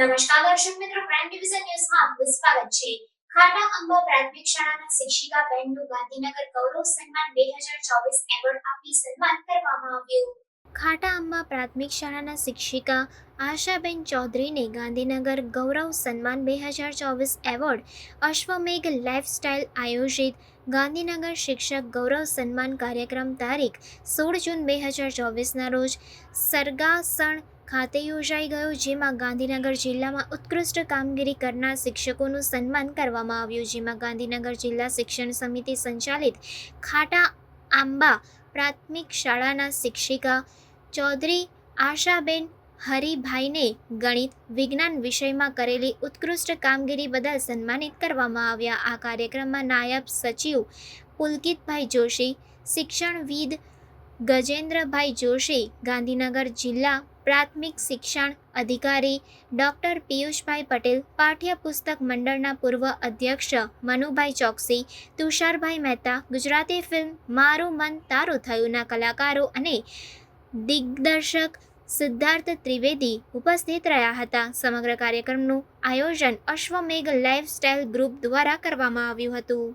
નમસ્કાર દર્શક મિત્રો પ્રાઇમ ડિવિઝન ન્યૂઝમાં આપનું સ્વાગત છે. ખાટા અંબા પ્રાથમિક શાળાના શિક્ષિકા બહેનનું ગાંધીનગર ગૌરવ સન્માન બે હજાર ચોવીસ એવોર્ડ આપી સન્માન કરવામાં આવ્યું. ખાટા અંબા પ્રાથમિક શાળાના શિક્ષિકા આશાબેન ચૌધરીને ગાંધીનગર ગૌરવ સન્માન બે હજાર ચોવીસ એવોર્ડ અશ્વમેઘ લાઇફસ્ટાઇલ આયોજિત ગાંધીનગર શિક્ષક ગૌરવ સન્માન કાર્યક્રમ તારીખ સોળ જૂન બે હજાર ચોવીસના રોજ સરગાસણ ખાતે યોજાઈ ગયો, જેમાં ગાંધીનગર જિલ્લામાં ઉત્કૃષ્ટ કામગીરી કરનાર શિક્ષકોનું સન્માન કરવામાં આવ્યું. જેમાં ગાંધીનગર જિલ્લા શિક્ષણ સમિતિ સંચાલિત ખાટા આંબા પ્રાથમિક શાળાના શિક્ષિકા ચૌધરી આશાબેન હરિભાઈને ગણિત, વિજ્ઞાન વિષયમાં કરેલી ઉત્કૃષ્ટ કામગીરી બદલ સન્માનિત કરવામાં આવ્યા. આ કાર્યક્રમમાં નાયબ સચિવ પુલકિતભાઈ જોશી, શિક્ષણવિદ ગજેન્દ્રભાઈ જોશી, ગાંધીનગર જિલ્લા પ્રાથમિક શિક્ષણ અધિકારી ડૉક્ટર પિયુષભાઈ પટેલ, પાઠ્યપુસ્તક મંડળના પૂર્વ અધ્યક્ષ મનુભાઈ ચોકસી, તુષારભાઈ મહેતા, ગુજરાતી ફિલ્મ મારું મન તારું થયુંના કલાકારો અને દિગ્દર્શક સિદ્ધાર્થ ત્રિવેદી ઉપસ્થિત રહ્યા હતા. સમગ્ર કાર્યક્રમનું આયોજન અશ્વમેઘ લાઇફસ્ટાઇલ ગ્રુપ દ્વારા કરવામાં આવ્યું હતું.